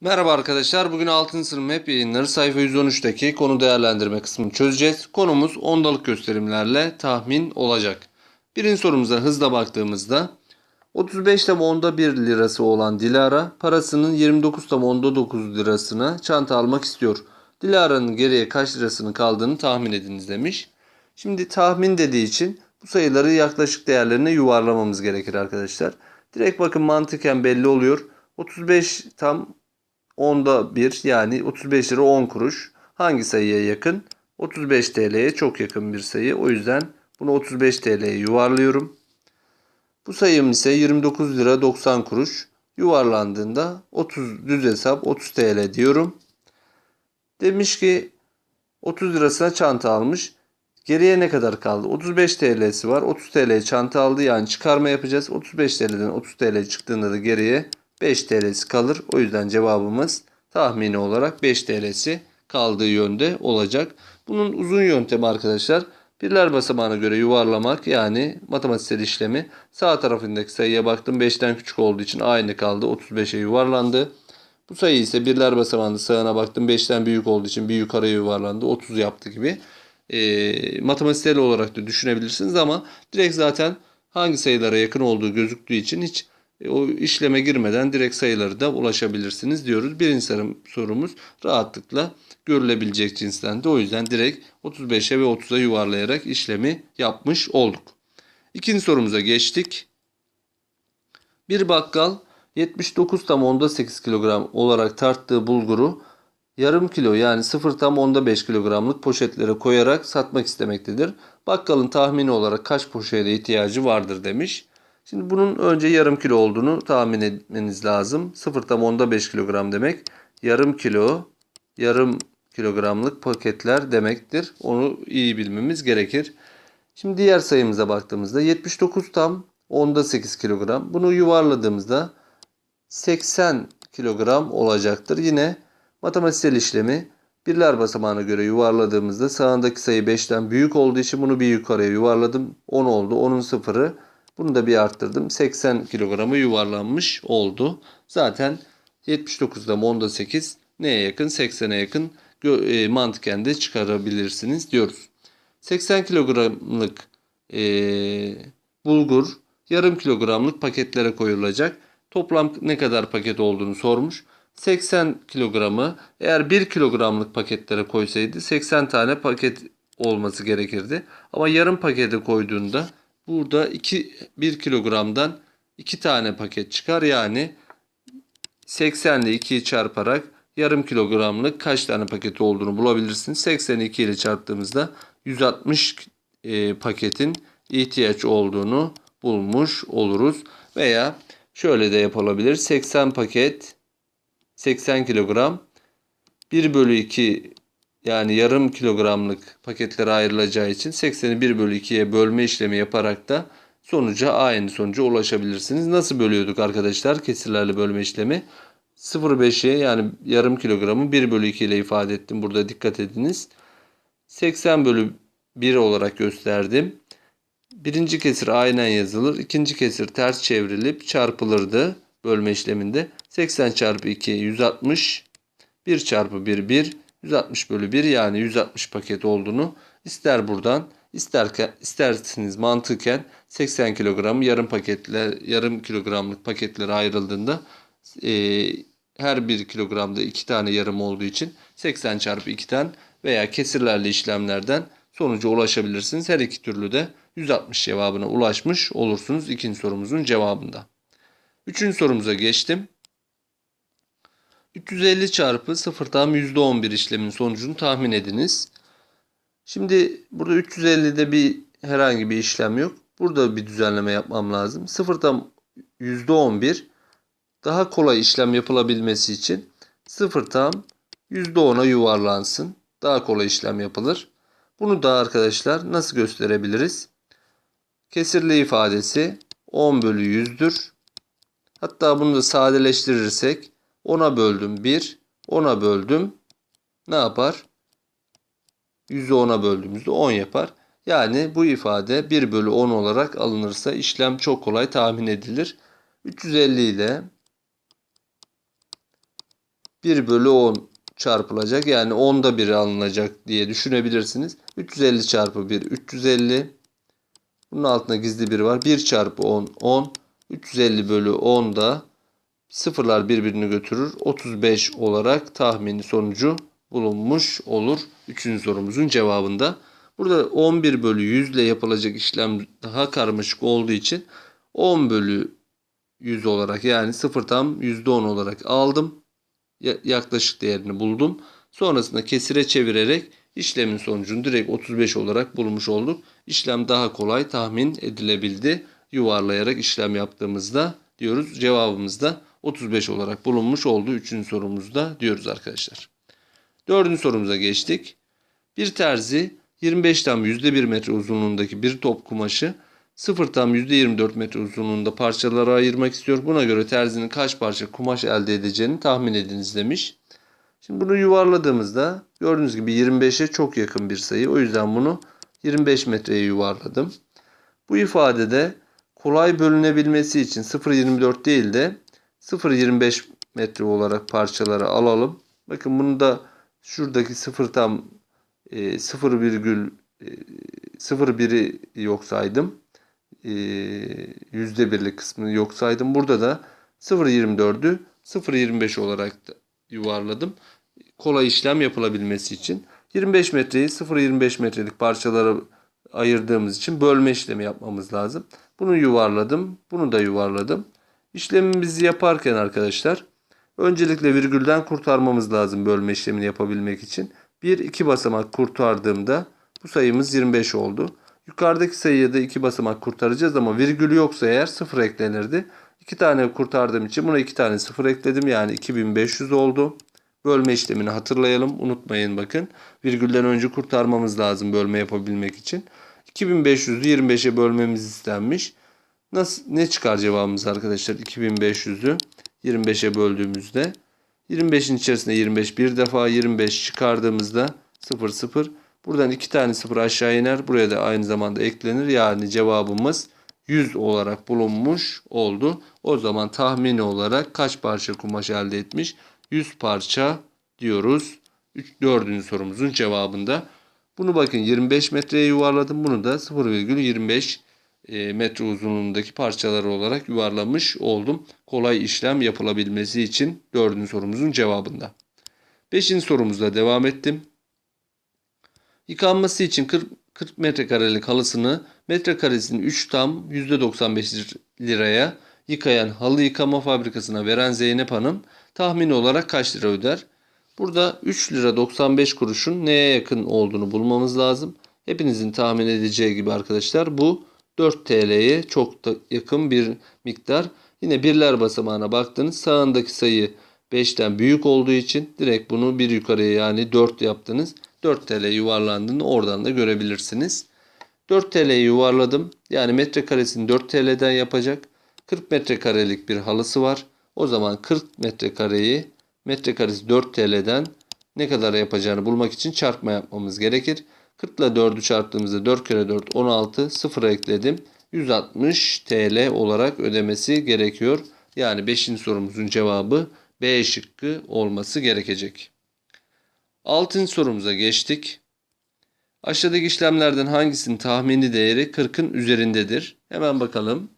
Merhaba arkadaşlar. Bugün 6. sınıf map yayınları sayfa 113'teki konu değerlendirme kısmını çözeceğiz. Konumuz ondalık gösterimlerle tahmin olacak. Birinci sorumuza hızla baktığımızda 35 tam onda 1 lirası olan Dilara parasının 29 tam onda 9 lirasına çanta almak istiyor. Dilara'nın geriye kaç lirasının kaldığını tahmin ediniz demiş. Şimdi tahmin dediği için bu sayıları yaklaşık değerlerine yuvarlamamız gerekir arkadaşlar. Direkt bakın mantıken belli oluyor. 35 tam onda 1 yani 35 lira 10 kuruş. Hangi sayıya yakın? 35 TL'ye çok yakın bir sayı. O yüzden bunu 35 TL'ye yuvarlıyorum. Bu sayım ise 29 lira 90 kuruş. Yuvarlandığında 30 düz hesap 30 TL diyorum. Demiş ki 30 lirasına çanta almış. Geriye ne kadar kaldı? 35 TL'si var. 30 TL çanta aldı. Yani çıkarma yapacağız. 35 TL'den 30 TL çıktığında da geriye 5 TL'si kalır. O yüzden cevabımız tahmini olarak 5 TL'si kaldığı yönde olacak. Bunun uzun yöntemi arkadaşlar birler basamağına göre yuvarlamak yani matematiksel işlemi sağ tarafındaki sayıya baktım 5'ten küçük olduğu için aynı kaldı 35'e yuvarlandı. Bu sayı ise birler basamağında sağına baktım 5'ten büyük olduğu için bir yukarıya yuvarlandı 30 yaptı gibi. E, matematiksel olarak da düşünebilirsiniz ama direkt zaten hangi sayılara yakın olduğu gözüktüğü için hiç o işleme girmeden direkt sayıları da ulaşabilirsiniz diyoruz. Birinci sorum- sorumuz rahatlıkla görülebilecek cinsten de o yüzden direkt 35'e ve 30'a yuvarlayarak işlemi yapmış olduk. İkinci sorumuza geçtik. Bir bakkal 79 tam onda 8 kilogram olarak tarttığı bulguru yarım kilo yani 0 tam onda 5 kilogramlık poşetlere koyarak satmak istemektedir. Bakkalın tahmini olarak kaç poşete ihtiyacı vardır demiş. Şimdi bunun önce yarım kilo olduğunu tahmin etmeniz lazım. 0 tam onda 5 kilogram demek. Yarım kilo, yarım kilogramlık paketler demektir. Onu iyi bilmemiz gerekir. Şimdi diğer sayımıza baktığımızda 79 tam onda 8 kilogram. Bunu yuvarladığımızda 80 kilogram olacaktır. Yine matematiksel işlemi birler basamağına göre yuvarladığımızda sağındaki sayı 5'ten büyük olduğu için bunu bir yukarıya yuvarladım. 10 oldu. 10'un sıfırı. Bunu da bir arttırdım. 80 kilograma yuvarlanmış oldu. Zaten 79'da 10'da 8 neye yakın? 80'e yakın e, mantıken de çıkarabilirsiniz diyoruz. 80 kilogramlık e, bulgur yarım kilogramlık paketlere koyulacak. Toplam ne kadar paket olduğunu sormuş. 80 kilogramı eğer 1 kilogramlık paketlere koysaydı 80 tane paket olması gerekirdi. Ama yarım pakete koyduğunda burada 2 1 kilogramdan 2 tane paket çıkar. Yani 80 ile 2'yi çarparak yarım kilogramlık kaç tane paket olduğunu bulabilirsiniz. 82 ile çarptığımızda 160 e, paketin ihtiyaç olduğunu bulmuş oluruz. Veya şöyle de yapılabilir. 80 paket 80 kilogram 1 bölü 2 yani yarım kilogramlık paketlere ayrılacağı için 80'i 1 bölü 2'ye bölme işlemi yaparak da sonuca aynı sonuca ulaşabilirsiniz. Nasıl bölüyorduk arkadaşlar kesirlerle bölme işlemi? 0,5'e yani yarım kilogramı 1 bölü 2 ile ifade ettim. Burada dikkat ediniz. 80 bölü 1 olarak gösterdim. Birinci kesir aynen yazılır. ikinci kesir ters çevrilip çarpılırdı bölme işleminde. 80 çarpı 2 160. 1 çarpı 1 1. 160 bölü 1 yani 160 paket olduğunu ister buradan isterken isterseniz mantıken 80 kilogramı yarım paketler yarım kilogramlık paketlere ayrıldığında e, her bir kilogramda iki tane yarım olduğu için 80 çarpı 2'den veya kesirlerle işlemlerden sonuca ulaşabilirsiniz. Her iki türlü de 160 cevabına ulaşmış olursunuz ikinci sorumuzun cevabında. Üçüncü sorumuza geçtim. 350 çarpı 0 tam %11 işlemin sonucunu tahmin ediniz. Şimdi burada 350'de bir herhangi bir işlem yok. Burada bir düzenleme yapmam lazım. 0 tam %11 daha kolay işlem yapılabilmesi için 0 tam %10'a yuvarlansın. Daha kolay işlem yapılır. Bunu da arkadaşlar nasıl gösterebiliriz? Kesirli ifadesi 10 bölü 100'dür. Hatta bunu da sadeleştirirsek 10'a böldüm 1, 10'a böldüm ne yapar? 100'ü 10'a böldüğümüzde 10 yapar. Yani bu ifade 1 bölü 10 olarak alınırsa işlem çok kolay tahmin edilir. 350 ile 1 bölü 10 çarpılacak. Yani 10'da 1 alınacak diye düşünebilirsiniz. 350 çarpı 1 350. Bunun altında gizli bir var. 1 çarpı 10 10. 350 bölü 10 da sıfırlar birbirini götürür. 35 olarak tahmini sonucu bulunmuş olur. Üçüncü sorumuzun cevabında. Burada 11 bölü 100 ile yapılacak işlem daha karmaşık olduğu için 10 bölü 100 olarak yani 0 tam %10 olarak aldım. Ya- Yaklaşık değerini buldum. Sonrasında kesire çevirerek işlemin sonucunu direkt 35 olarak bulmuş olduk. İşlem daha kolay tahmin edilebildi. Yuvarlayarak işlem yaptığımızda diyoruz. Cevabımız da 35 olarak bulunmuş oldu. Üçüncü sorumuzda diyoruz arkadaşlar. Dördüncü sorumuza geçtik. Bir terzi 25 tam %1 metre uzunluğundaki bir top kumaşı 0 tam %24 metre uzunluğunda parçalara ayırmak istiyor. Buna göre terzinin kaç parça kumaş elde edeceğini tahmin ediniz demiş. Şimdi bunu yuvarladığımızda gördüğünüz gibi 25'e çok yakın bir sayı. O yüzden bunu 25 metreye yuvarladım. Bu ifadede kolay bölünebilmesi için 0.24 değil de 0.25 metre olarak parçalara alalım. Bakın bunu da şuradaki 0 tam e, 0 virgül e, 0.1'i yok saydım. E, yüzde birlik kısmını yok saydım. Burada da 0.24'ü 0.25 olarak da yuvarladım. Kolay işlem yapılabilmesi için. 25 metreyi 0.25 metrelik parçalara ayırdığımız için bölme işlemi yapmamız lazım. Bunu yuvarladım. Bunu da yuvarladım. İşlemimizi yaparken arkadaşlar öncelikle virgülden kurtarmamız lazım bölme işlemini yapabilmek için. Bir iki basamak kurtardığımda bu sayımız 25 oldu. Yukarıdaki sayıya da iki basamak kurtaracağız ama virgülü yoksa eğer sıfır eklenirdi. İki tane kurtardığım için buna iki tane sıfır ekledim. Yani 2500 oldu. Bölme işlemini hatırlayalım. Unutmayın bakın. Virgülden önce kurtarmamız lazım bölme yapabilmek için. 2500'ü 25'e bölmemiz istenmiş. Nasıl ne çıkar cevabımız arkadaşlar? 2500'ü 25'e böldüğümüzde 25'in içerisinde 25 bir defa 25 çıkardığımızda 0 0 buradan iki tane 0 aşağı iner. Buraya da aynı zamanda eklenir. Yani cevabımız 100 olarak bulunmuş oldu. O zaman tahmini olarak kaç parça kumaş elde etmiş? 100 parça diyoruz. 3, 4. sorumuzun cevabında. Bunu bakın 25 metreye yuvarladım. Bunu da 0,25 e, metre uzunluğundaki parçalar olarak yuvarlamış oldum. Kolay işlem yapılabilmesi için 4. sorumuzun cevabında. 5. sorumuzda devam ettim. Yıkanması için 40, 40 metrekarelik halısını metrekaresinin 3 tam %95 liraya yıkayan halı yıkama fabrikasına veren Zeynep Hanım tahmin olarak kaç lira öder? Burada 3 lira 95 kuruşun neye yakın olduğunu bulmamız lazım. Hepinizin tahmin edeceği gibi arkadaşlar bu 4 TL'ye çok da yakın bir miktar. Yine birler basamağına baktınız. Sağındaki sayı 5'ten büyük olduğu için direkt bunu bir yukarıya yani 4 yaptınız. 4 TL yuvarlandığını oradan da görebilirsiniz. 4 TL'yi yuvarladım. Yani metrekaresini 4 TL'den yapacak. 40 metrekarelik bir halısı var. O zaman 40 metrekareyi metrekaresi 4 TL'den ne kadar yapacağını bulmak için çarpma yapmamız gerekir. 40 ile 4'ü çarptığımızda 4 kere 4 16 0 ekledim. 160 TL olarak ödemesi gerekiyor. Yani 5. sorumuzun cevabı B şıkkı olması gerekecek. 6. sorumuza geçtik. Aşağıdaki işlemlerden hangisinin tahmini değeri 40'ın üzerindedir? Hemen bakalım.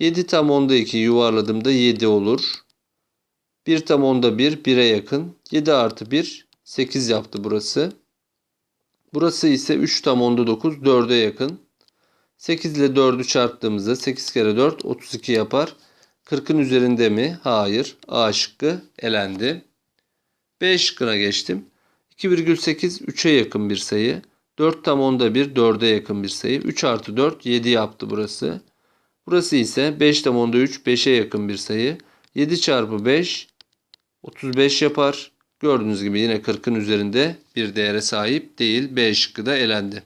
7 tam onda 2 yuvarladığımda 7 olur. 1 tam onda 1 1'e yakın. 7 artı 1 8 yaptı burası. Burası ise 3 tam onda 9 4'e yakın. 8 ile 4'ü çarptığımızda 8 kere 4 32 yapar. 40'ın üzerinde mi? Hayır. A şıkkı elendi. B şıkkına geçtim. 2,8 3'e yakın bir sayı. 4 tam onda 1 4'e yakın bir sayı. 3 artı 4 7 yaptı burası. Burası ise 5 tam onda 3 5'e yakın bir sayı. 7 çarpı 5 35 yapar. Gördüğünüz gibi yine 40'ın üzerinde bir değere sahip değil. B şıkkı da elendi.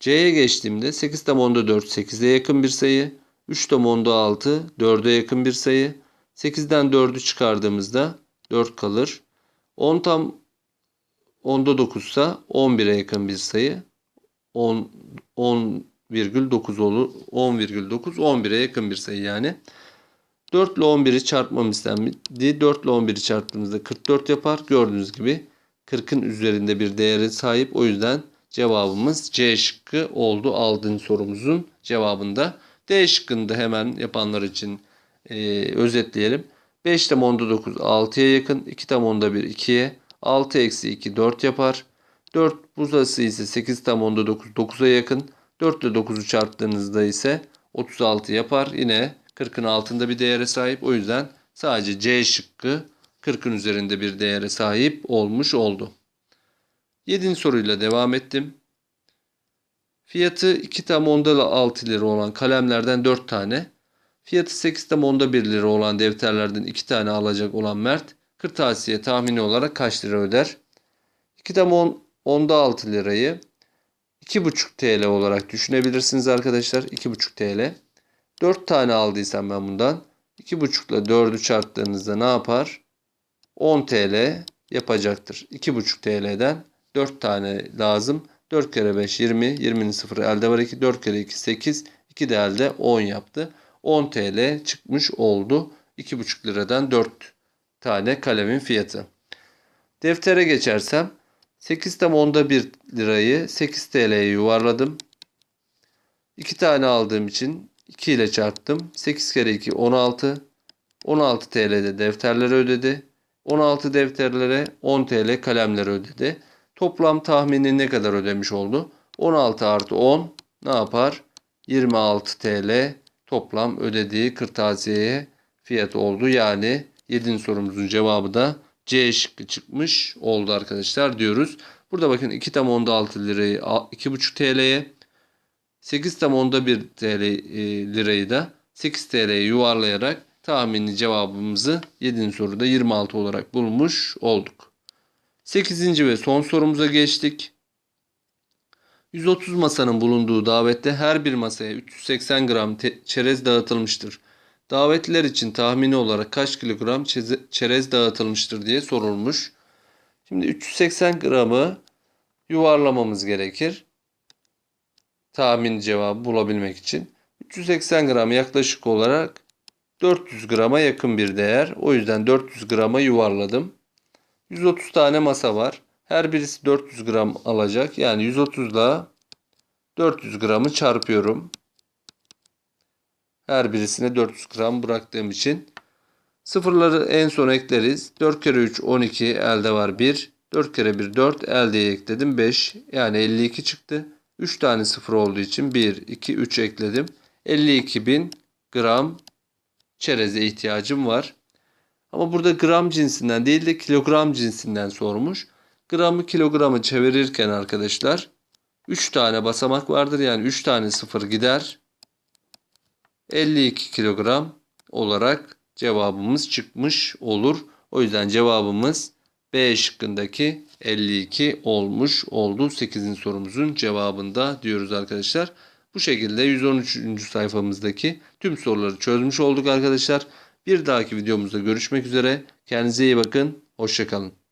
C'ye geçtiğimde 8 tam onda 4 8'e yakın bir sayı. 3 tam onda 6 4'e yakın bir sayı. 8'den 4'ü çıkardığımızda 4 kalır. 10 tam onda 9 ise 11'e yakın bir sayı. 10 10,9 olur. 10,9 11'e yakın bir sayı yani. 4 ile 11'i çarpmam istenmedi. 4 ile 11'i çarptığımızda 44 yapar. Gördüğünüz gibi 40'ın üzerinde bir değere sahip. O yüzden cevabımız C şıkkı oldu. Aldığın sorumuzun cevabında. D şıkkını hemen yapanlar için e, özetleyelim. 5 tam onda 9 6'ya yakın. 2 tam onda 1 2'ye. 6 eksi 2 4 yapar. 4 buzası ise 8 tam onda 9 9'a yakın. 4 ile 9'u çarptığınızda ise 36 yapar. Yine 40'ın altında bir değere sahip. O yüzden sadece C şıkkı 40'ın üzerinde bir değere sahip olmuş oldu. 7. soruyla devam ettim. Fiyatı 2 tam onda 6 lira olan kalemlerden 4 tane. Fiyatı 8 tam onda 1 lira olan defterlerden 2 tane alacak olan Mert kırtasiye tahmini olarak kaç lira öder? 2 tam on, onda 6 lirayı 2,5 TL olarak düşünebilirsiniz arkadaşlar. 2,5 TL. 4 tane aldıysam ben bundan 2,5 ile 4'ü çarptığınızda ne yapar? 10 TL yapacaktır. 2,5 TL'den 4 tane lazım. 4 kere 5 20. 20'nin sıfırı elde var 2. 4 kere 2 8. 2 de elde 10 yaptı. 10 TL çıkmış oldu. 2,5 liradan 4 tane kalemin fiyatı. Deftere geçersem 8 tam onda 1 lirayı 8 TL'ye yuvarladım. 2 tane aldığım için 2 ile çarptım. 8 kere 2 16. 16 TL'de defterlere ödedi. 16 defterlere 10 TL kalemlere ödedi. Toplam tahmini ne kadar ödemiş oldu? 16 artı 10 ne yapar? 26 TL toplam ödediği kırtasiyeye fiyat oldu. Yani 7. sorumuzun cevabı da C şıkkı çıkmış oldu arkadaşlar diyoruz. Burada bakın 2 tam onda 6 lirayı 2,5 TL'ye 8 tam onda 1 TL e, lirayı da 8 TL'ye yuvarlayarak tahmini cevabımızı 7. soruda 26 olarak bulmuş olduk. 8. ve son sorumuza geçtik. 130 masanın bulunduğu davette her bir masaya 380 gram çerez dağıtılmıştır. Davetliler için tahmini olarak kaç kilogram çerez dağıtılmıştır diye sorulmuş. Şimdi 380 gramı yuvarlamamız gerekir. Tahmin cevabı bulabilmek için. 380 gram yaklaşık olarak 400 grama yakın bir değer. O yüzden 400 grama yuvarladım. 130 tane masa var. Her birisi 400 gram alacak. Yani 130 ile 400 gramı çarpıyorum. Her birisine 400 gram bıraktığım için. Sıfırları en son ekleriz. 4 kere 3 12 elde var 1. 4 kere 1 4 eldeye ekledim 5. Yani 52 çıktı. 3 tane sıfır olduğu için 1 2 3 ekledim. 52 bin gram çereze ihtiyacım var. Ama burada gram cinsinden değil de kilogram cinsinden sormuş. Gramı kilogramı çevirirken arkadaşlar 3 tane basamak vardır. Yani 3 tane sıfır gider. 52 kilogram olarak cevabımız çıkmış olur. O yüzden cevabımız B şıkkındaki 52 olmuş oldu. 8. sorumuzun cevabında diyoruz arkadaşlar. Bu şekilde 113. sayfamızdaki tüm soruları çözmüş olduk arkadaşlar. Bir dahaki videomuzda görüşmek üzere. Kendinize iyi bakın. Hoşçakalın.